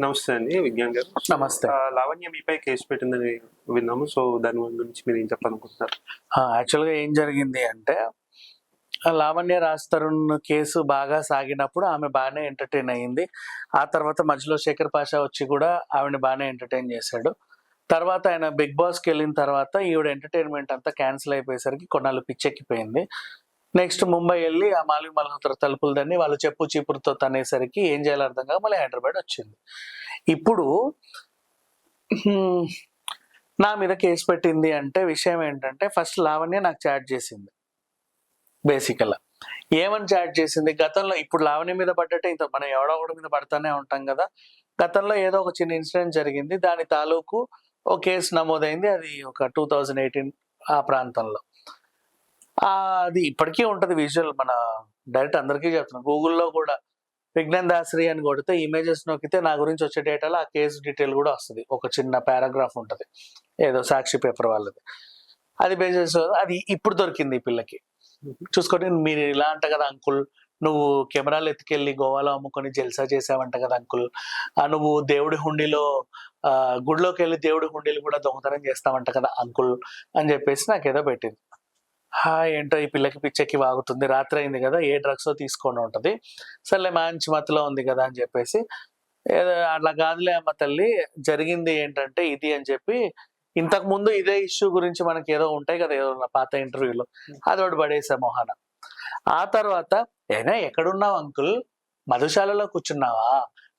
నమస్తే అండి విజ్ఞాన్ గారు. నమస్తే. లావణ్య మీపై కేసు పెట్టిందని విన్నాము సో దాని గురించి మీరు ఏం చెప్పాలనుకుంటున్నారు? యాక్చువల్గా ఏం జరిగింది అంటే లావణ్య రాజ్ తరుణ్ కేసు బాగా సాగినప్పుడు ఆమె బాగానే ఎంటర్టైన్ అయ్యింది. ఆ తర్వాత మధ్యలో శేఖర్ పాషా వచ్చి కూడా ఆవిడని బాగానే ఎంటర్టైన్ చేశాడు. తర్వాత ఆయన బిగ్ బాస్కి వెళ్ళిన తర్వాత ఈవిడ ఎంటర్టైన్మెంట్ అంతా క్యాన్సిల్ అయిపోయేసరికి కొన్నాళ్ళు పిచ్చెక్కిపోయింది. నెక్స్ట్ ముంబై వెళ్ళి ఆ మాలిక్ మల్హోత్ర తలుపులు దాన్ని వాళ్ళు చెప్పు చీపురుతో తనేసరికి ఏం చేయాలో అర్థం కాక మళ్ళీ హైదరాబాద్ వచ్చింది. ఇప్పుడు నా మీద కేసు పెట్టింది అంటే విషయం ఏంటంటే ఫస్ట్ లావణ్య నాకు చాట్ చేసింది. బేసికల్గా ఏమని చాట్ చేసింది? గతంలో ఇప్పుడు లావణ్య మీద పడ్డట్టే ఇంత మనం ఎవడో ఒకటి మీద పడతానే ఉంటాం కదా. గతంలో ఏదో ఒక చిన్న ఇన్సిడెంట్ జరిగింది. దాని తాలూకు ఒక కేసు నమోదైంది. అది ఒక టూ థౌజండ్ ఎయిటీన్ ఆ ప్రాంతంలో. అది ఇప్పటికీ ఉంటుంది విజువల్ మన డైరెక్ట్ అందరికీ చెప్తున్నాం గూగుల్లో కూడా విజ్ఞాన్ దాసరి అని కొడితే ఇమేజెస్ నొక్కితే నా గురించి వచ్చే డేటాలో ఆ కేసు డీటెయిల్ కూడా వస్తుంది. ఒక చిన్న పారాగ్రాఫ్ ఉంటుంది. ఏదో సాక్షి పేపర్ వాళ్ళది. అది బేసెస్ అది ఇప్పుడు దొరికింది ఈ పిల్లకి. చూసుకొని మీరు ఇలా అంట కదా అంకుల్ నువ్వు కెమెరాలు ఎత్తుకెళ్ళి గోవాలో అమ్ముకొని జల్సా చేసావంట కదా అంకుల్ ఆ నువ్వు దేవుడి హుండీలో ఆ గుడిలోకి వెళ్ళి దేవుడి హుండీలు కూడా దొంగతనం చేస్తావంట కదా అంకుల్ అని చెప్పేసి నాకు ఏదో పెట్టింది. హా ఏంటో ఈ పిల్లకి పిచ్చెక్కి వాగుతుంది. రాత్రి అయింది కదా ఏ డ్రగ్స్ తీసుకొని ఉంటుంది. సర్లే మంచి మత్తులో ఉంది కదా అని చెప్పేసి ఏదో అట్లా కాదులే అమ్మ తల్లి జరిగింది ఏంటంటే ఇది అని చెప్పి ఇంతకు ముందు ఇదే ఇష్యూ గురించి మనకి ఏదో ఉంటాయి కదా ఏదో పాత ఇంటర్వ్యూలో. అది ఒకటి పడేసా మోహన. ఆ తర్వాత ఏనా ఎక్కడున్నావు అంకుల్? మధుశాలలో కూర్చున్నావా?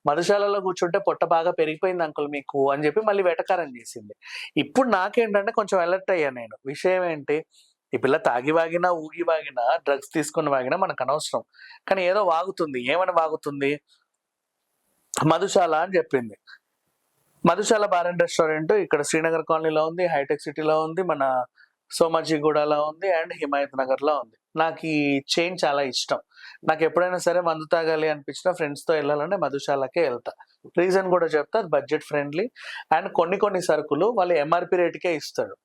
మధుశాలలో కూర్చుంటే పొట్ట బాగా పెరిగిపోయింది అంకుల్ మీకు అని చెప్పి మళ్ళీ వెటకారం చేసింది. ఇప్పుడు నాకేంటంటే కొంచెం అలర్ట్ అయ్యా నేను. విషయం ఏంటి? ఈ పిల్ల తాగి వాగినా ఊగి వాగినా డ్రగ్స్ తీసుకొని వాగినా మనకు అనవసరం. కానీ ఏదో వాగుతుంది. ఏమని వాగుతుంది? మధుశాల అని చెప్పింది. మధుశాల బార్ అండ్ రెస్టారెంట్ ఇక్కడ శ్రీనగర్ కాలనీలో ఉంది హైటెక్ సిటీలో ఉంది మన సోమాజిగూడలో ఉంది అండ్ హిమాయత్ నగర్లో ఉంది. నాకు ఈ చైన్ చాలా ఇష్టం. నాకు ఎప్పుడైనా సరే మందు తాగాలి అనిపించిన ఫ్రెండ్స్తో వెళ్ళాలంటే మధుశాలకే వెళ్తా. రీజన్ కూడా చెప్తా అది బడ్జెట్ ఫ్రెండ్లీ అండ్ కొన్ని కొన్ని సరుకులు వాళ్ళు ఎంఆర్పి రేటుకే ఇస్తాడు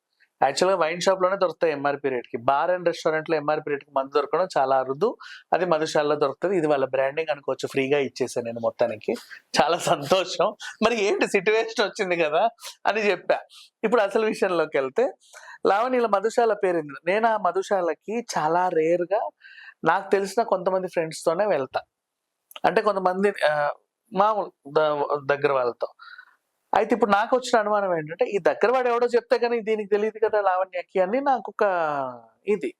యాక్చువల్గా వైన్ షాప్లోనే దొరుకుతాయి ఎంఆర్పీ రేట్కి బార్ అండ్ రెస్టారెంట్లో ఎంఆర్పీ రేట్కి మందు దొరకడం చాలా అరుదు. అది మధుశాలలో దొరుకుతుంది. ఇది వాళ్ళ బ్రాండింగ్ అనుకోవచ్చు. ఫ్రీగా ఇచ్చేసాను నేను మొత్తానికి. చాలా సంతోషం. మరి ఏంటి సిట్యువేషన్ వచ్చింది కదా అని చెప్పా. ఇప్పుడు అసలు విషయంలోకి వెళ్తే లావణ్యల మధుశాల పేరు నేను ఆ మధుశాలకి చాలా రేర్గా నాకు తెలిసిన కొంతమంది ఫ్రెండ్స్తోనే వెళ్తా. అంటే కొంతమంది మామూలు దగ్గర వాళ్ళతో. అయితే ఇప్పుడు నాకు వచ్చిన అనుమానం ఏంటంటే ఈ దగ్గర వాడు ఎవడో చెప్తే కానీ దీనికి తెలియదు కదా లావణ్యకి అని నాకు ఒక ఇది.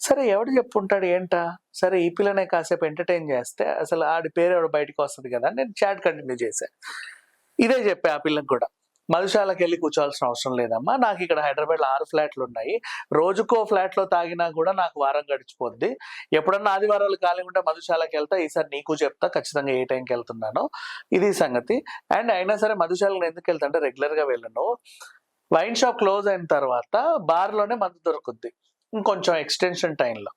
సరే ఎవడు చెప్పుంటాడు ఏంటా? సరే ఈ పిల్లనే కాసేపు ఎంటర్టైన్ చేస్తే అసలు ఆడి పేరు ఎవడు బయటకు వస్తుంది కదా నేను చాట్ కంటిన్యూ చేశాను ఇదే చెప్పా ఆ పిల్లకి కూడా. మధుశాలకు వెళ్ళి కూర్చోవాల్సిన అవసరం లేదమ్మా. నాకు ఇక్కడ హైదరాబాద్లో ఆరు ఫ్లాట్లు ఉన్నాయి రోజుకో ఫ్లాట్లో తాగినా కూడా నాకు వారం గడిచిపోద్ది. ఎప్పుడన్నా ఆదివారాలు ఖాళీ ఉంటే మధుశాలకు వెళ్తా ఈసారి నీకు చెప్తా. ఖచ్చితంగా ఏ టైంకి వెళ్తున్నాను. ఇది సంగతి. అండ్ అయినా సరే మధుశాలకు ఎందుకు వెళ్తా అంటే రెగ్యులర్గా వెళ్ళను. వైన్ షాప్ క్లోజ్ అయిన తర్వాత బార్లోనే మందు దొరుకుద్ది. ఇంకొంచెం ఎక్స్టెన్షన్ టైంలో.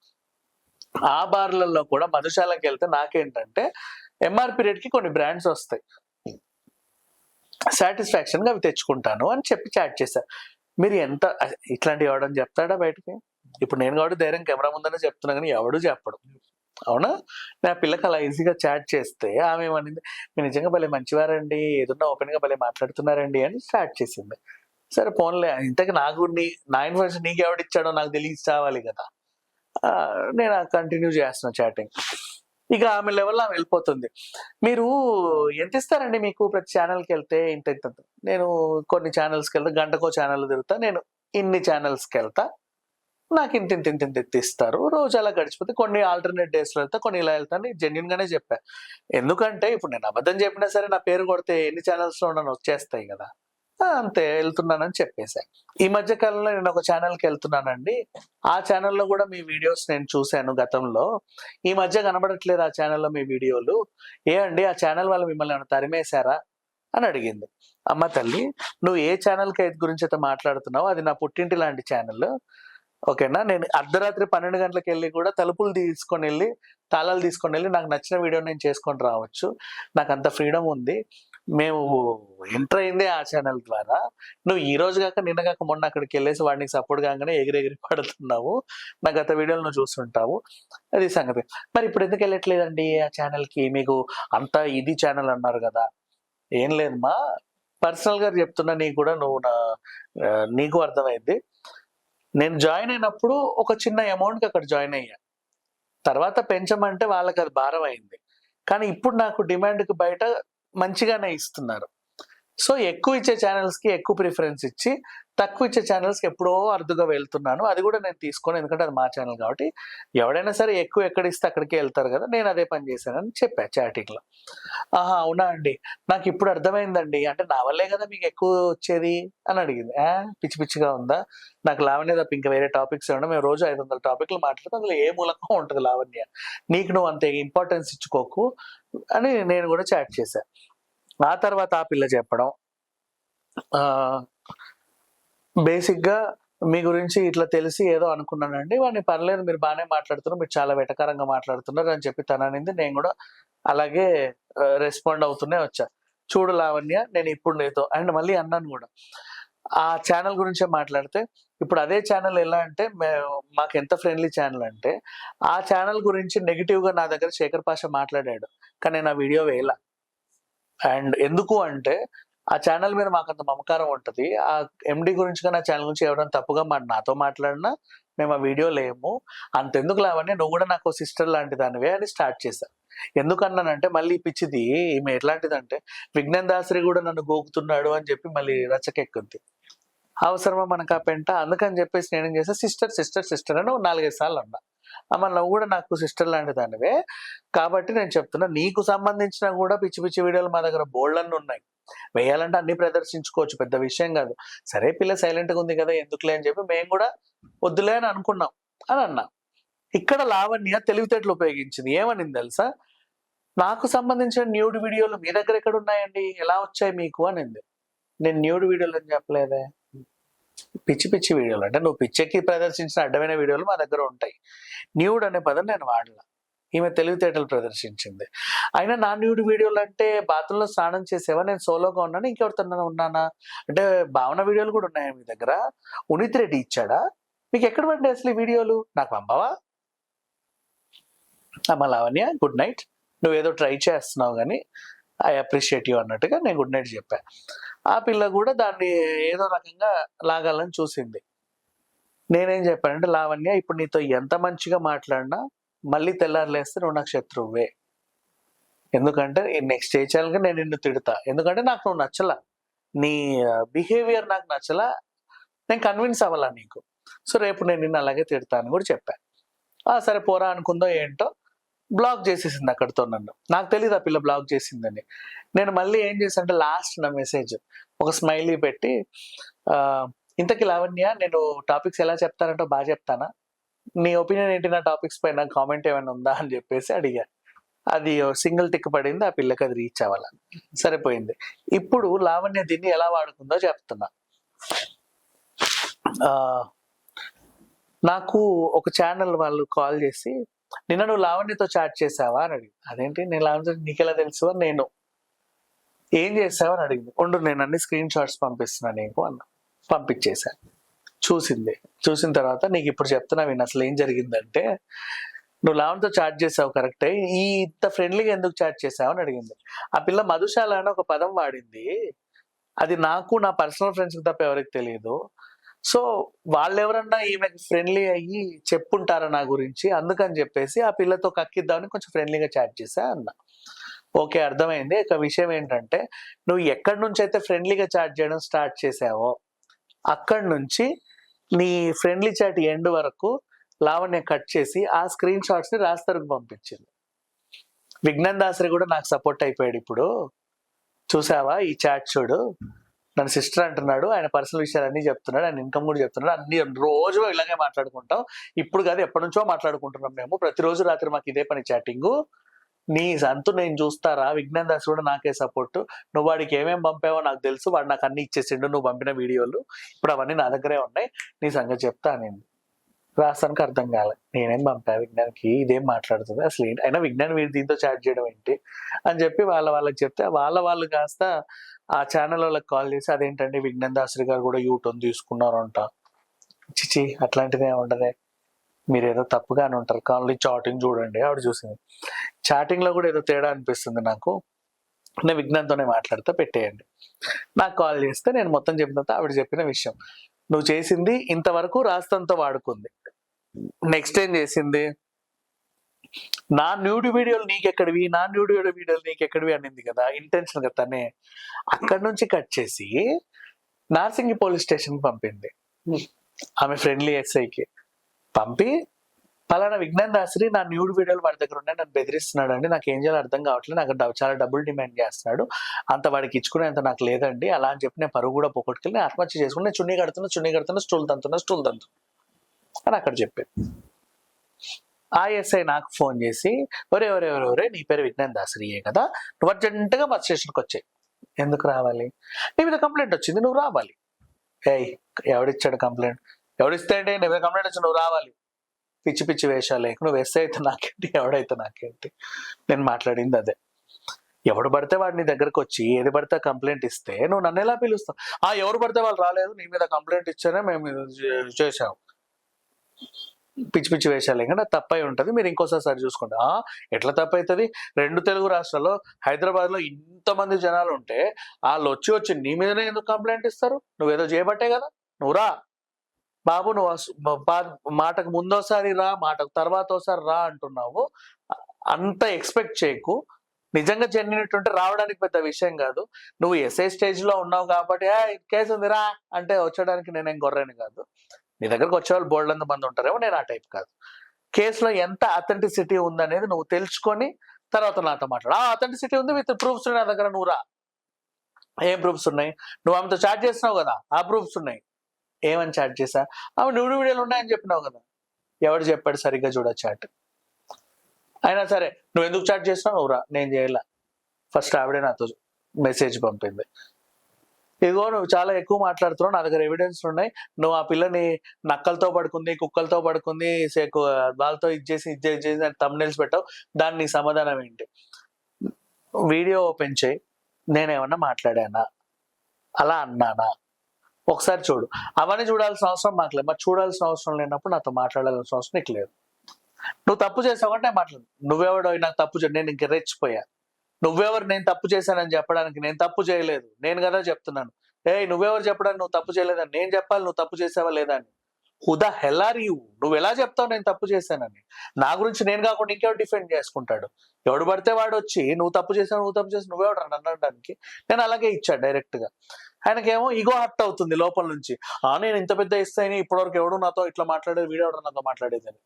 ఆ బార్లలో కూడా మధుశాలకు వెళ్తే నాకేంటంటే ఎంఆర్పి రేట్కి కొన్ని బ్రాండ్స్ వస్తాయి. సాటిస్ఫాక్షన్గా అవి తెచ్చుకుంటాను అని చెప్పి చాట్ చేశారు. మీరు ఎంత ఇట్లాంటివి ఎవడని చెప్తాడా బయటకి? ఇప్పుడు నేను కాబట్టి ధైర్యం కెమెరా ముందనే చెప్తున్నా కానీ ఎవడు చెప్పడం. అవునా? నా పిల్లకి అలా ఈజీగా చాట్ చేస్తే ఆమె ఏమనింది? మీరు నిజంగా భలే మంచివారండి ఏదన్నా ఓపెన్గా భలే మాట్లాడుతున్నారండి అని స్టార్ట్ చేసింది. సరే పోన్లే ఇంతకు నాకు నీ నా ఇన్ఫర్మేషన్ నీకు ఎవడిచ్చాడో నాకు తెలిసి చావాలి కదా. ఆ, నేను కంటిన్యూ చేస్తున్నా చాటింగ్ ఇక ఆమె లెవెల్లో ఆమె వెళ్ళిపోతుంది. మీరు ఎంత ఇస్తారండి మీకు ప్రతి ఛానల్కి వెళ్తే ఇంత ఇంత నేను కొన్ని ఛానల్స్కి వెళ్తా గంటకో ఛానల్ తిరుగుతా నేను ఇన్ని ఛానల్స్కి వెళ్తా నాకు ఇంత ఇంత ఇంత ఇంత ఇస్తారు. రోజు అలా గడిచిపోతే కొన్ని ఆల్టర్నేట్ డేస్లో వెళ్తా కొన్ని ఇలా వెళ్తాను జెన్యున్ గానే చెప్పా. ఎందుకంటే ఇప్పుడు నేను అబద్ధం చెప్పినా సరే నా పేరు కొడితే ఎన్ని ఛానల్స్లో ఉన్నాను వచ్చేస్తాయి కదా. అంతే వెళ్తున్నానని చెప్పేసా. ఈ మధ్య కాలంలో నేను ఒక ఛానల్కి వెళ్తున్నానండి. ఆ ఛానల్లో కూడా మీ వీడియోస్ నేను చూశాను గతంలో. ఈ మధ్య కనబడట్లేదు ఆ ఛానల్లో మీ వీడియోలు ఏ అండి ఆ ఛానల్ వాళ్ళు మిమ్మల్ని ఏమైనా తరిమేశారా? అని అడిగింది. అమ్మ తల్లి నువ్వు ఏ ఛానల్కి అయితే గురించి అయితే మాట్లాడుతున్నావు అది నా పుట్టింటి లాంటి ఛానల్ ఓకేనా? నేను అర్ధరాత్రి పన్నెండు గంటలకు వెళ్ళి కూడా తలుపులు తీసుకొని వెళ్ళి తాళాలు తీసుకొని వెళ్ళి నాకు నచ్చిన వీడియో నేను చేసుకొని రావచ్చు. నాకు అంత ఫ్రీడమ్ ఉంది. మేము ఎంటర్ అయిందే ఆ ఛానల్ ద్వారా. నువ్వు ఈ రోజు కాక నిన్న కాక మొన్న అక్కడికి వెళ్ళేసి వాడికి సపోర్ట్ కాగానే ఎగిరి ఎగిరి పడుతున్నావు. నా గత వీడియోలు నువ్వు చూస్తుంటావు. అది సంగతి. మరి ఇప్పుడు ఎందుకు వెళ్ళట్లేదండి ఆ ఛానల్కి మీకు అంతా ఇది ఛానల్ అన్నారు కదా. ఏం లేదమ్మా. పర్సనల్గా చెప్తున్నా నీకు కూడా నువ్వు నా నీకు అర్థమైంది. నేను జాయిన్ అయినప్పుడు ఒక చిన్న అమౌంట్కి అక్కడ జాయిన్ అయ్యా. తర్వాత పెంచమంటే వాళ్ళకి అది భారం అయింది. కానీ ఇప్పుడు నాకు డిమాండ్కి బయట మంచిగానే ఇస్తున్నారు. సో ఎక్కువ ఇచ్చే ఛానల్స్కి ఎక్కువ ప్రిఫరెన్స్ ఇచ్చి తక్కువ ఇచ్చే ఛానల్స్కి ఎప్పుడో అరుదుగా వెళ్తున్నాను. అది కూడా నేను తీసుకోను. ఎందుకంటే అది మా ఛానల్ కాబట్టి. ఎవడైనా సరే ఎక్కువ ఎక్కడ ఇస్తే అక్కడికే వెళ్తారు కదా నేను అదే పని చేశానని చెప్పా చాటింగ్లో ఆహా అవునా అండి? నాకు ఇప్పుడు అర్థమైందండి. అంటే నా వల్లే కదా మీకు ఎక్కువ వచ్చేది? అని అడిగింది. పిచ్చి పిచ్చిగా ఉందా? నాకు లావణ్య తప్ప ఇంకా వేరే టాపిక్స్ ఏమన్నా మేము రోజు ఐదు వందల టాపిక్లు మాట్లాడుతాం. అందులో ఏ మూలకం ఉంటుంది లావణ్య? నీకు నువ్వు అంత ఇంపార్టెన్స్ ఇచ్చుకోకు అని నేను కూడా చాట్ చేశాను ఆ తర్వాత ఆ పిల్ల చెప్పడం బేసిక్గా మీ గురించి ఇట్లా తెలిసి ఏదో అనుకున్నానండి. వాడిని పర్లేదు మీరు బాగానే మాట్లాడుతున్నారు మీరు చాలా వెటకారంగా మాట్లాడుతున్నారు అని చెప్పి తననింది నేను కూడా అలాగే రెస్పాండ్ అవుతూనే వచ్చా. చూడు లావణ్య నేను ఇప్పుడు నీతో అండ్ మళ్ళీ అన్నాను కూడా. ఆ ఛానల్ గురించే మాట్లాడితే ఇప్పుడు అదే ఛానల్ ఎలా అంటే మే మాకు ఎంత ఫ్రెండ్లీ ఛానల్ అంటే ఆ ఛానల్ గురించి నెగిటివ్గా నా దగ్గర శేఖర్ పాష మాట్లాడాడు. కానీ నేను ఆ వీడియో వేయాల. అండ్ ఎందుకు అంటే ఆ ఛానల్ మీద మాకు అంత మమకారం ఉంటుంది. ఆ ఎండి గురించి కానీ ఆ ఛానల్ గురించి ఎవరైనా తప్పుగా మా నాతో మాట్లాడినా మేము ఆ వీడియో లేము. అంతెందుకు లావని నువ్వు కూడా నాకు సిస్టర్ లాంటి దానివే అని స్టార్ట్ చేశాను ఎందుకన్నానంటే మళ్ళీ పిచ్చిది ఈమె ఎట్లాంటిదంటే విఘ్నన్ దాసరి కూడా నన్ను గోకుతున్నాడు అని చెప్పి మళ్ళీ రచ్చకెక్కుంది. అవసరమా మనకు ఆ పెంట? అందుకని చెప్పేసి నేనేం చేసా సిస్టర్ సిస్టర్ సిస్టర్ అని నాలుగైదు సార్లు అన్నా. అమ్మ నువ్వు కూడా నాకు సిస్టర్ లాంటి దానివే. కాబట్టి నేను చెప్తున్నా నీకు సంబంధించిన కూడా పిచ్చి పిచ్చి వీడియోలు మా దగ్గర బోల్డ్లన్నీ ఉన్నాయి. వేయాలంటే అన్ని ప్రదర్శించుకోవచ్చు పెద్ద విషయం కాదు. సరే పిల్ల సైలెంట్గా ఉంది కదా ఎందుకులే అని చెప్పి మేము కూడా వద్దులే అని అనుకున్నాం అని అన్నా. ఇక్కడ లావణ్య తెలివితేటలు ఉపయోగించింది. ఏమనింది తెలుసా? నాకు సంబంధించిన న్యూడ్ వీడియోలు మీ దగ్గర ఎక్కడ ఉన్నాయండి? ఎలా వచ్చాయి మీకు? అనింది. నేను న్యూడ్ వీడియోలు అని చెప్పలేదే? పిచ్చి పిచ్చి వీడియోలు. అంటే నువ్వు పిచ్చెక్కి ప్రదర్శించిన అడ్డమైన వీడియోలు మా దగ్గర ఉంటాయి. న్యూడ్ అనే పదం నేను వాడలా. ఈమె తెలివితేటలు ప్రదర్శించింది. అయినా నా న్యూడ్ వీడియోలు అంటే బాత్రూంలో స్నానం చేసేవా? నేను సోలోగా ఉన్నాను? ఇంకెవరితో ఉన్నానా? అంటే భావన వీడియోలు కూడా ఉన్నాయా మీ దగ్గర? ఉనిత్ రెడ్డి ఇచ్చాడా? మీకు ఎక్కడ పడ్డాయి అసలు ఈ వీడియోలు? నాకు పంపవా? అమ్మ లావణ్య గుడ్ నైట్. నువ్వేదో ట్రై చేస్తున్నావు కానీ ఐ అప్రిషియేట్ యూ అన్నట్టుగా నేను గుడ్ నైట్ చెప్పాను ఆ పిల్ల కూడా దాన్ని ఏదో రకంగా లాగాలని చూసింది. నేనేం చెప్పానంటే లావణ్య ఇప్పుడు నీతో ఎంత మంచిగా మాట్లాడినా మళ్ళీ తెల్లారులేస్తే నువ్వు నాకు శత్రువువే ఎందుకంటే నెక్స్ట్ ఏ ఛానల్గా నేను నిన్ను తిడతా. ఎందుకంటే నాకు నువ్వు నచ్చలా. నీ బిహేవియర్ నాకు నచ్చలా. నేను కన్విన్స్ అవ్వాలా నీకు. సో రేపు నేను నిన్ను అలాగే తిడతాను కూడా చెప్పాను సరే పోరా అనుకుందో ఏంటో బ్లాక్ చేసేసింది అక్కడితో నన్ను. నాకు తెలియదు ఆ పిల్ల బ్లాక్ చేసిందని. నేను మళ్ళీ ఏం చేశానంటే లాస్ట్ నా మెసేజ్ ఒక స్మైలీ పెట్టి ఇంతకి ఇంతకీ లావణ్య నేను టాపిక్స్ ఎలా చెప్తానంటో బాగా చెప్తానా? నీ ఒపీనియన్ ఏంటి నా టాపిక్స్ పైన? కామెంట్ ఏమైనా ఉందా? అని చెప్పేసి అడిగా. అది సింగిల్ టిక్ పడింది ఆ పిల్లకి అది రీచ్ అవ్వాలి. సరిపోయింది. ఇప్పుడు లావణ్య దీన్ని ఎలా వాడుకుందో చెప్తున్నా. నాకు ఒక ఛానల్ వాళ్ళు కాల్ చేసి నిన్న నువ్వు లావణ్యతో చాట్ చేసావా అని అడిగింది. అదేంటి? నేను లావణ్య నీకెలా తెలుసు? అని నేను. ఏం చేసావని అని అడిగింది. ఉండు నేను అన్ని స్క్రీన్ షాట్స్ పంపిస్తున్నాను నీకు అన్న. పంపించేశాను చూసింది. చూసిన తర్వాత నీకు ఇప్పుడు చెప్తున్నా విని అసలు ఏం జరిగిందంటే నువ్వు లావణ్యతో చాట్ చేసావు కరెక్టే ఈ ఇంత ఫ్రెండ్లీగా ఎందుకు చాట్ చేసావు? అని అడిగింది. ఆ పిల్ల మధుశాల అని ఒక పదం వాడింది. అది నాకు నా పర్సనల్ ఫ్రెండ్స్కి తప్ప ఎవరికి తెలియదు. సో వాళ్ళు ఎవరన్నా ఈమె ఫ్రెండ్లీ అయ్యి చెప్పుంటారా నా గురించి? అందుకని చెప్పేసి ఆ పిల్లతో కక్కిద్దామని కొంచెం ఫ్రెండ్లీగా చాట్ చేసా అన్న. ఓకే అర్థమైంది. ఇక విషయం ఏంటంటే నువ్వు ఎక్కడి నుంచి అయితే ఫ్రెండ్లీగా చాట్ చేయడం స్టార్ట్ చేసావో అక్కడి నుంచి నీ ఫ్రెండ్లీ చాట్ ఎండ్ వరకు లావణ్య కట్ చేసి ఆ స్క్రీన్ షాట్స్ని ని పంపించింది. విజ్ఞాన్ దాసరి కూడా నాకు సపోర్ట్ అయిపోయాడు ఇప్పుడు. చూసావా? ఈ చాట్ చూడు. నన్ను సిస్టర్ అంటున్నాడు ఆయన పర్సనల్ విషయాలు అన్ని చెప్తున్నాడు ఆయన ఇన్కమ్ కూడా చెప్తున్నాడు. అన్ని రోజు ఇలాగే మాట్లాడుకుంటాం. ఇప్పుడు కాదు ఎప్పటి నుంచో మాట్లాడుకుంటున్నాం మేము. ప్రతిరోజు రాత్రి మాకు ఇదే పని చాటింగ్ నీ సంతు నేను చూస్తారా? విజ్ఞాన్ దాస్ కూడా నాకే సపోర్ట్ నువ్వు వాడికి ఏమేమి పంపావో నాకు తెలుసు. వాడు నాకు అన్ని ఇచ్చేసిండు నువ్వు పంపిన వీడియోలు. ఇప్పుడు అవన్నీ నా దగ్గరే ఉన్నాయి. నీ సంగతి చెప్తా నేను. రాస్తానికి అర్థం కాలే. నేనేం పంపా విజ్ఞానికి ఇదేం మాట్లాడుతుంది? అసలు ఏంటి? అయినా విజ్ఞాన్ వీడి దీంతో చాట్ చేయడం ఏంటి? అని చెప్పి వాళ్ళ వాళ్ళకి చెప్తే వాళ్ళ వాళ్ళు కాస్త ఆ ఛానల్ వాళ్ళకి కాల్ చేసి అదేంటంటే విజ్ఞాన్ దాసరి గారు కూడా యూటర్న్ అంట చిచి అట్లాంటిదే ఉండదే. మీరు ఏదో తప్పుగానే ఉంటారు. కాన్లీ చాటింగ్ చూడండి ఆవిడ చూసింది. చాటింగ్లో కూడా ఏదో తేడా అనిపిస్తుంది నాకు. నేను విజ్ఞాన్తోనే మాట్లాడితే పెట్టేయండి. నాకు కాల్ చేస్తే నేను మొత్తం చెప్పిన తర్వాత ఆవిడ చెప్పిన విషయం. నువ్వు చేసింది ఇంతవరకు రాస్తంతో వాడుకుంది. నెక్స్ట్ ఏం చేసింది? నా న్యూడ్ వీడియోలు నీకెక్కడివి? నా న్యూడ్ వీడియోలు నీకెక్కడివి అనింది కదా ఇంటెన్షన్గా తనే అక్కడి నుంచి కట్ చేసి నార్సింగి పోలీస్ స్టేషన్ పంపింది. ఆమె ఫ్రెండ్లీ ఎస్ఐకి పంపి పలానా విజ్ఞాన్ దాసరి నా న్యూడ్ వీడియోలు వాడి దగ్గర ఉన్నాయి నన్ను బెదిరిస్తున్నాడు అండి నాకు ఏం చేయాలో అర్థం కావట్లేదు నాకు చాలా డబ్బులు డిమాండ్ చేస్తున్నాడు అంత వాడికి ఇచ్చుకునేంత నాకు లేదండి అలా అని చెప్పి నేను పరుగు కూడా పోగొట్టుకెళ్ళి ఆత్మహత్య చేసుకుని నేను చున్నీ కడుతున్నా చున్నీ కడుతున్నా స్టూల్ తంతున్నా స్టూల్ తంతు అని అక్కడ చెప్పాను ఆ ఎస్ఐ నాకు ఫోన్ చేసి ఒరే ఒరే ఒరే ఒరే నీ పేరు విజ్ఞాన్ దాసరియే కదా నువ్వు అర్జెంటుగా బస్ స్టేషన్కి వచ్చాయి. ఎందుకు రావాలి? నీ మీద కంప్లైంట్ వచ్చింది నువ్వు రావాలి. ఏయ్ ఎవడిచ్చాడు కంప్లైంట్? ఎవడిస్తాయండి నీ మీద కంప్లైంట్ వచ్చి నువ్వు రావాలి. పిచ్చి పిచ్చి వేషాలు లేక నువ్వు ఎస్ఐ అయితే నాకేంటి? ఎవడైతే నాకేంటి? నేను మాట్లాడింది అదే. ఎవడు పడితే వాడు నీ దగ్గరకు వచ్చి ఏది పడితే కంప్లైంట్ ఇస్తే నువ్వు నన్ను ఎలా పిలుస్తావు? ఆ ఎవరు పడితే వాళ్ళు రాలేదు నీ మీద కంప్లైంట్ ఇచ్చానే మేము చేసాము పిచ్చి పిచ్చి వేషాలు ఏంటంటే తప్పై ఉంటది. మీరు ఇంకోసారి సరి చూసుకోండి. ఎట్లా తప్పవుతుంది రెండు తెలుగు రాష్ట్రాల్లో హైదరాబాద్లో ఇంతమంది జనాలు ఉంటే వాళ్ళు వచ్చి వచ్చి నీ మీదనే ఎందుకు కంప్లైంట్ ఇస్తారు? నువ్వేదో చేయబట్టే కదా? నువ్వు రా. బాబు నువ్వు మాటకు ముందోసారి రా మాటకు తర్వాత ఒకసారి రా అంటున్నావు. అంత ఎక్స్పెక్ట్ చేయకు. నిజంగా చెందినట్టుంటే రావడానికి పెద్ద విషయం కాదు. నువ్వు ఎస్ఐ స్టేజ్లో ఉన్నావు కాబట్టి కేసు ఉంది రా అంటే వచ్చడానికి నేనేం గొర్రెని కాదు. నీ దగ్గరకు వచ్చేవాళ్ళు బోల్డ్ మంది ఉంటారేమో నేను ఆ టైప్ కాదు. కేసులో ఎంత అథెంటిసిటీ ఉందనేది నువ్వు తెలుసుకొని తర్వాత నాతో మాట్లాడు. ఆ అథెంటిసిటీ ఉంది విత్ ప్రూఫ్స్ నా దగ్గర నువ్వు రా ఏం ప్రూఫ్స్ ఉన్నాయి? నువ్వు ఆమెతో చాట్ చేసినావు కదా ఆ ప్రూఫ్స్ ఉన్నాయి. ఏమని చాట్ చేసా ఆమె నువ్వు వీడియోలు ఉన్నాయని చెప్పినావు కదా. ఎవడు చెప్పాడు సరిగ్గా చూడ చాట్? అయినా సరే నువ్వు ఎందుకు చాట్ చేసినావు నువ్వు రా నేను చేయలే. ఫస్ట్ ఆవిడే నాతో మెసేజ్ పంపింది. ఇదిగో నువ్వు చాలా ఎక్కువ మాట్లాడుతున్నావు నా దగ్గర ఎవిడెన్స్ ఉన్నాయి నువ్వు ఆ పిల్లని నక్కలతో పడుకుంది కుక్కలతో పడుకుంది సేకు వాళ్ళతో ఇచ్చేసి ఇచ్చేసి తమ్నెల్స్ పెట్టావు. దాని నీ సమాధానం ఏంటి? వీడియో ఓపెన్ చేయి. నేనేమన్నా మాట్లాడానా? అలా అన్నానా? ఒకసారి చూడు. అవన్నీ చూడాల్సిన అవసరం మాకు లేదు. మరి చూడాల్సిన అవసరం లేనప్పుడు నాతో మాట్లాడాల్సిన అవసరం నీకు లేదు. నువ్వు తప్పు చేసావు అంటే మాట్లాడు నువ్వెవడో నాకు తప్పు చే నేను ఇంక రెచ్చిపోయా. నువ్వెవరు నేను తప్పు చేశానని చెప్పడానికి నేను తప్పు చేయలేదు. నేను కదా చెప్తున్నాను. ఏ నువ్వెవరు చెప్పడానికి నువ్వు తప్పు చేయలేదని? నేను చెప్పాలి నువ్వు తప్పు చేసావా లేదా అని. హుదా హెల్ఆర్ యూ నువ్వు ఎలా చెప్తావు నేను తప్పు చేశానని? నా గురించి నేను కాకుండా ఇంకెవరు డిఫెండ్ చేసుకుంటాడు? ఎవడు పడితే వాడు వచ్చి నువ్వు తప్పు చేసావు నువ్వు తప్పు చేసి నువ్వెవడు నన్ను అనడానికి? నేను అలాగే ఇచ్చాడు డైరెక్ట్గా. ఆయనకేమో ఇగో హర్ట్ అవుతుంది లోపల నుంచి. ఆ నేను ఇంత పెద్ద ఇస్తాయని ఇప్పటివరకు ఎవడు నాతో ఇట్లా మాట్లాడేది వీడెవడు నాతో మాట్లాడేది అని.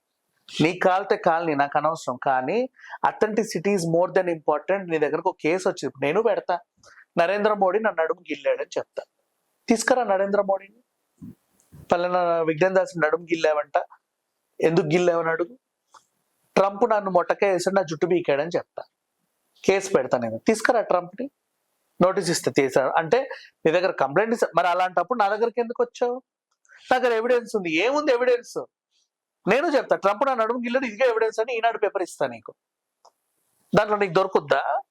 నీ కాలితే కాలనీ నాకు అనవసరం కానీ authenticity is more than important. నీ దగ్గరకు ఒక కేసు వచ్చింది. నేను పెడతా. నరేంద్ర మోడీ నన్ను అడుగు గిల్లాడని చెప్తా. తీసుకురా నరేంద్ర మోడీని. పలానా విజ్ఞాన్ దాస్ నడుము గిల్లావంట. ఎందుకు గిల్లావని అడుగు? ట్రంప్ నన్ను మొట్టకాయ వేసాడు నా జుట్టు బీకాడని చెప్తా. కేసు పెడతా నేను. తీసుకురా ట్రంప్ని. నోటీస్ ఇస్తే తీసాడు అంటే నీ దగ్గర కంప్లైంట్ మరి అలాంటప్పుడు నా దగ్గరికి ఎందుకు వచ్చావు? నా దగ్గర ఎవిడెన్స్ ఉంది. ఏముంది ఎవిడెన్స్? నేను చెప్తా ట్రంప్ నన్ను నడుము గిల్లడు ఇదిగే ఎవిడెన్స్ అని ఈనాడు పేపర్ ఇస్తా నీకు. దాంట్లో నీకు దొరుకుద్దా?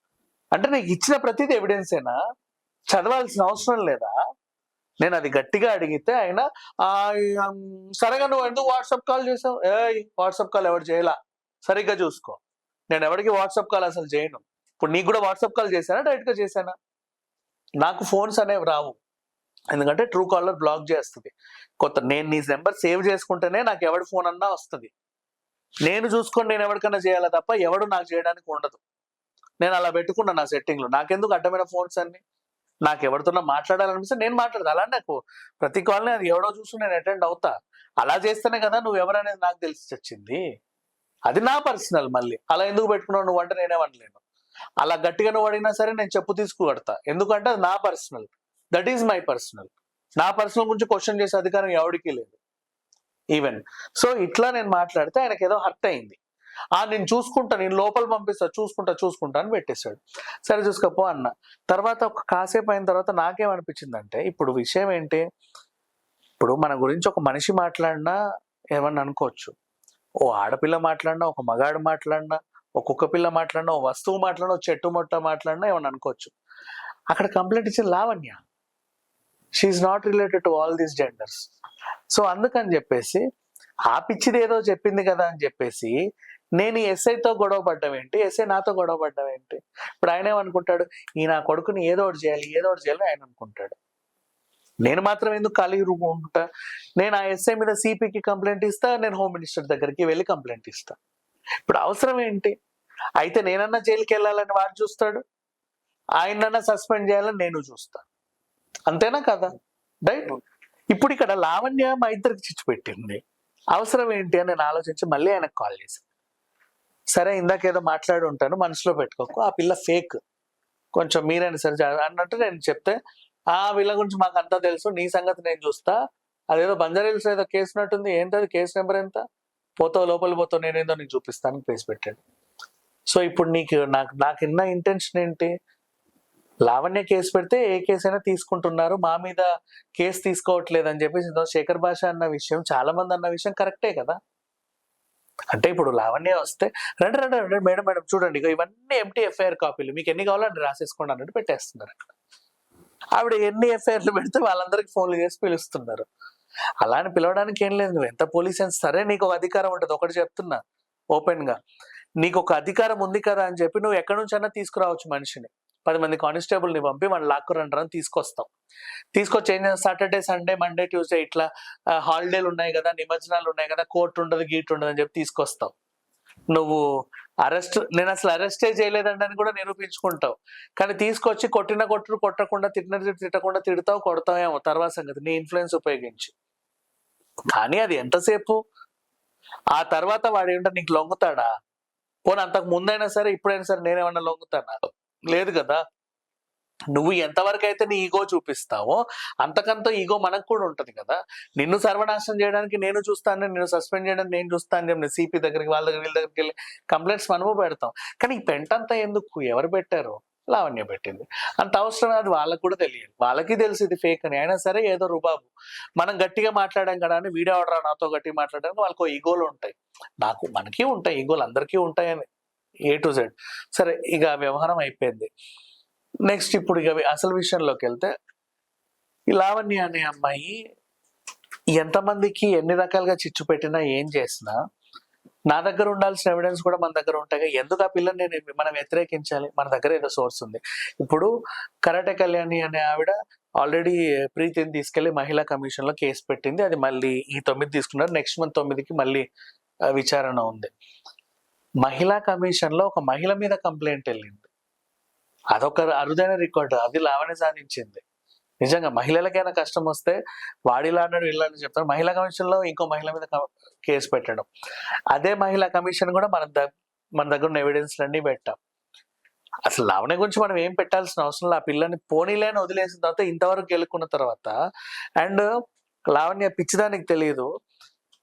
అంటే నీకు ఇచ్చిన ప్రతిదీ ఎవిడెన్సేనా చదవాల్సిన అవసరం లేదా? నేను అది గట్టిగా అడిగితే ఆయన "ఆ, సరేగా నువ్వు ఎందుకు వాట్సాప్ కాల్ చేసావు? ఏ వాట్సాప్ కాల్ ఎవరు చేయలా? సరిగ్గా చూసుకో. నేను ఎవరికి వాట్సాప్ కాల్ అసలు చేయను. ఇప్పుడు నీకు కూడా వాట్సాప్ కాల్ చేశానా? డైరెక్ట్గా చేశానా? నాకు ఫోన్స్ అనేవి రావు. ఎందుకంటే ట్రూ కాలర్ బ్లాక్ చేస్తుంది. కొత్త నేను నీ నెంబర్ సేవ్ చేసుకుంటేనే నాకు ఎవడి ఫోన్ అన్నా వస్తుంది. నేను చూసుకొని నేను ఎవరికైనా చేయాలా తప్ప ఎవడు నాకు చేయడానికి ఉండదు. నేను అలా పెట్టుకున్నా నా సెట్టింగ్లో. నాకెందుకు అడ్డమైన ఫోన్స్ అన్ని? నాకు ఎవరితోనో మాట్లాడాలనిపిస్తే నేను మాట్లాడదు అలా నాకు ప్రతి కాల్ని అది ఎవడో చూసి నేను అటెండ్ అవుతా. అలా చేస్తేనే కదా నువ్వు ఎవరనేది నాకు తెలిసి వచ్చింది. అది నా పర్సనల్ మళ్ళీ. అలా ఎందుకు పెట్టుకున్నావు నువ్వు అంటే నేనేమనలేను అలా గట్టిగా నువ్వు అడిగినా సరే నేను చెప్పు తీసుకుపడతా ఎందుకంటే అది నా personal. That is my personal నా పర్సనల్ గురించి క్వశ్చన్ చేసే అధికారం ఎవరికి లేదు. ఈవెన్ సో ఇట్లా నేను మాట్లాడితే ఆయనకి ఏదో హర్ట్ అయింది. ఆ నేను చూసుకుంటా నేను లోపల పంపిస్తా చూసుకుంటా చూసుకుంటా అని పెట్టేశాడు. సరే చూసుకోపో అన్న. తర్వాత ఒక కాసేపు అయిన తర్వాత నాకేమనిపించిందంటే ఇప్పుడు విషయం ఏంటి? ఇప్పుడు మన గురించి ఒక మనిషి మాట్లాడినా ఏమన్నా అనుకోవచ్చు. ఓ ఆడపిల్ల మాట్లాడినా ఒక మగాడు మాట్లాడినా ఒక కుక్క పిల్ల మాట్లాడినా ఓ వస్తువు మాట్లాడినా ఓ చెట్టు మొట్ట మాట్లాడినా ఏమన్నా అనుకోవచ్చు. అక్కడ కంప్లైంట్ ఇచ్చిన Lavanya. She's not related to all these genders so అందుకని చెప్పేసి ఆ పిచ్చిది ఏదో చెప్పింది కదా అని చెప్పేసి నేను ఎస్ఐతో గొడవ పడ్డం ఏంటి? ఎస్ఐ నాతో గొడవ పడ్డం ఏంటి? ఇప్పుడు ఆయన ఏమనుకుంటాడు? ఈ నా కొడుకుని ఏదో ఒకటి చేయాలి ఏదో ఒకటి చేయాలి ఆయన అనుకుంటాడు. నేను మాత్రం ఎందుకు ఖాళీ రూమ్ ఉంటా నేను ఆ ఎస్ఐ మీద సిపికి కంప్లైంట్ ఇస్తా నేను హోమ్ మినిస్టర్ దగ్గరికి వెళ్ళి కంప్లైంట్ ఇస్తా. ఇప్పుడు అవసరం ఏంటి? అయితే నేనన్నా జైలుకి వెళ్ళాలని వాడు చూస్తాడు? ఆయనన్నా సస్పెండ్ చేయాలని నేను చూస్తాను. అంతేనా కదా? రైట్ ఇప్పుడు ఇక్కడ లావణ్య మా ఇద్దరికి చిచ్చు పెట్టింది. అవసరం ఏంటి అని నేను ఆలోచించి మళ్ళీ ఆయనకు కాల్ చేశాను సరే ఇందాక ఏదో మాట్లాడి ఉంటాను మనసులో పెట్టుకోకు. ఆ పిల్ల ఫేక్ కొంచెం మీరైనా సరే అన్నట్టు నేను చెప్తే ఆ వీళ్ళ గురించి మాకు అంతా తెలుసు నీ సంగతి నేను చూస్తా. అదేదో బంజారీల్స్ ఏదో కేసు ఉన్నట్టుంది ఏంటది కేసు నెంబర్ ఎంత? పోతావు లోపల పోతావు నేనేందో నీకు చూపిస్తాను కేసు పెట్టాడు. సో ఇప్పుడు నీకు నాకు నాకు ఉన్న ఇంటెన్షన్ ఏంటి? లావణ్య కేసు పెడితే ఏ కేసు అయినా తీసుకుంటున్నారు మా మీద కేసు తీసుకోవట్లేదు అని చెప్పేసి శేఖర్ భాష అన్న విషయం చాలా మంది అన్న విషయం కరెక్టే కదా? అంటే ఇప్పుడు లావణ్య వస్తే రండి రండి రండి మేడం మేడం చూడండి ఇవన్నీ ఎంటీ ఎఫ్ఐఆర్ కాపీలు మీకు ఎన్ని కావాలో అన్ని రాసేసుకోండి అన్నట్టు పెట్టేస్తున్నారు అక్కడ. ఆవిడ ఎన్ని ఎఫ్ఐఆర్లు పెడితే వాళ్ళందరికీ ఫోన్లు చేసి పిలుస్తున్నారు. అలా అని పిలవడానికి ఏం లేదు నువ్వు ఎంత పోలీస్ అని సరే నీకు ఒక అధికారం ఉంటుంది ఒకటి చెప్తున్నా ఓపెన్గా. నీకు ఒక అధికారం ఉంది కదా అని చెప్పి నువ్వు ఎక్కడి నుంచైనా తీసుకురావచ్చు మనిషిని. పది మంది కానిస్టేబుల్ని పంపి మన లాక్కురంటారు అని తీసుకొస్తాం. తీసుకొచ్చి ఏం చేస్తాం? సాటర్డే సండే మండే ట్యూస్డే ఇట్లా హాలిడేలు ఉన్నాయి కదా నిమజ్జనాలు ఉన్నాయి కదా కోర్టు ఉండదు గీట్ ఉండదు అని చెప్పి తీసుకొస్తావు నువ్వు అరెస్ట్ నేను అసలు అరెస్టే చేయలేదండి అని కూడా నిరూపించుకుంటావు. కానీ తీసుకొచ్చి కొట్టిన కొట్టుడు కొట్టకుండా తిట్టిన తిట్టకుండా తిడతావు కొడతావేమో తర్వాత సంగతి. నీ ఇన్ఫ్లుయెన్స్ ఉపయోగించి. కానీ అది ఎంతసేపు? ఆ తర్వాత వాడు ఏంటో నీకు లొంగుతాడా? పోనీ అంతకు ముందైనా సరే ఇప్పుడైనా సరే నేనేమన్నా లొంగుతానా? లేదు కదా. నువ్వు ఎంతవరకు అయితే నీ ఈగో చూపిస్తావో అంతకంత ఈగో మనకు కూడా ఉంటుంది కదా. నిన్ను సర్వనాశనం చేయడానికి నేను చూస్తాను నిన్ను సస్పెండ్ చేయడానికి నేను చూస్తాను నేను సిపి దగ్గరికి వాళ్ళ దగ్గర వీళ్ళ దగ్గరికి వెళ్ళి కంప్లైంట్స్ మనము పెడతాం. కానీ ఈ పెంట అంతా ఎందుకు? ఎవరు పెట్టారు? లావణ్య పెట్టింది. అంత అవసరం అది వాళ్ళకు కూడా తెలియదు. వాళ్ళకి తెలుసు ఇది ఫేక్ అని. అయినా సరే ఏదో రుబాబు. మనం గట్టిగా మాట్లాడాం కదా అని వీడియో ఆర్డర్ నాతో గట్టిగా మాట్లాడడానికి వాళ్ళకు ఈగోలు ఉంటాయి. నాకు మనకి ఉంటాయి. ఈగోలు అందరికీ ఉంటాయని. ఏ టు జెడ్ సరే ఇక వ్యవహారం అయిపోయింది. నెక్స్ట్ ఇప్పుడు ఇక అసలు విషయంలోకి వెళ్తే ఈ లావణ్య అనే అమ్మాయి ఎంతమందికి ఎన్ని రకాలుగా చిచ్చు పెట్టినా ఏం చేసినా నా దగ్గర ఉండాల్సిన ఎవిడెన్స్ కూడా మన దగ్గర ఉంటాయి ఎందుకు ఆ పిల్లని నేను మనం వ్యతిరేకించాలి? మన దగ్గర ఏదో సోర్స్ ఉంది. ఇప్పుడు కరాటే కళ్యాణి అనే ఆవిడ ఆల్రెడీ ప్రీతిని తీసుకెళ్ళి మహిళా కమిషన్లో కేసు పెట్టింది. అది మళ్ళీ ఈ తొమ్మిది తీసుకున్నారు. నెక్స్ట్ మంత్ తొమ్మిదికి మళ్ళీ విచారణ ఉంది. మహిళా కమిషన్లో ఒక మహిళ మీద కంప్లైంట్ వెళ్ళింది. అదొక అరుదైన రికార్డు అది లావణ్య సాధించింది. నిజంగా మహిళలకైనా కష్టం వస్తే వాడిలా అన్నాడు వీళ్ళని చెప్తారు. మహిళా కమిషన్లో ఇంకో మహిళ మీద కేసు పెట్టడం. అదే మహిళా కమిషన్ కూడా మన ద- మన దగ్గర ఉన్న ఎవిడెన్స్ పెట్టాం. అసలు లావణ్య గురించి మనం ఏం పెట్టాల్సిన అవసరం లేదు. ఆ పిల్లని పోనీలేని వదిలేసిన తర్వాత ఇంతవరకు గెలుక్కున్న తర్వాత అండ్ లావణ్య పిచ్చిదానికి తెలియదు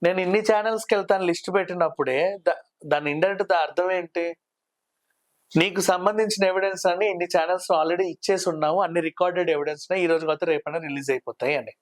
నేను ఇన్ని ఛానల్స్కి వెళ్తాను లిస్ట్ పెట్టినప్పుడే దాని ఇండైరెక్ట్ అర్థం ఏంటి? నీకు సంబంధించిన ఎవిడెన్స్ అని ఇన్ని ఛానల్స్ ఆల్రెడీ ఇచ్చేసి ఉన్నాము అన్ని రికార్డెడ్ ఎవిడెన్స్ ఈ రోజు కాకపోతే రేపైనా రిలీజ్ అయిపోతాయి అని.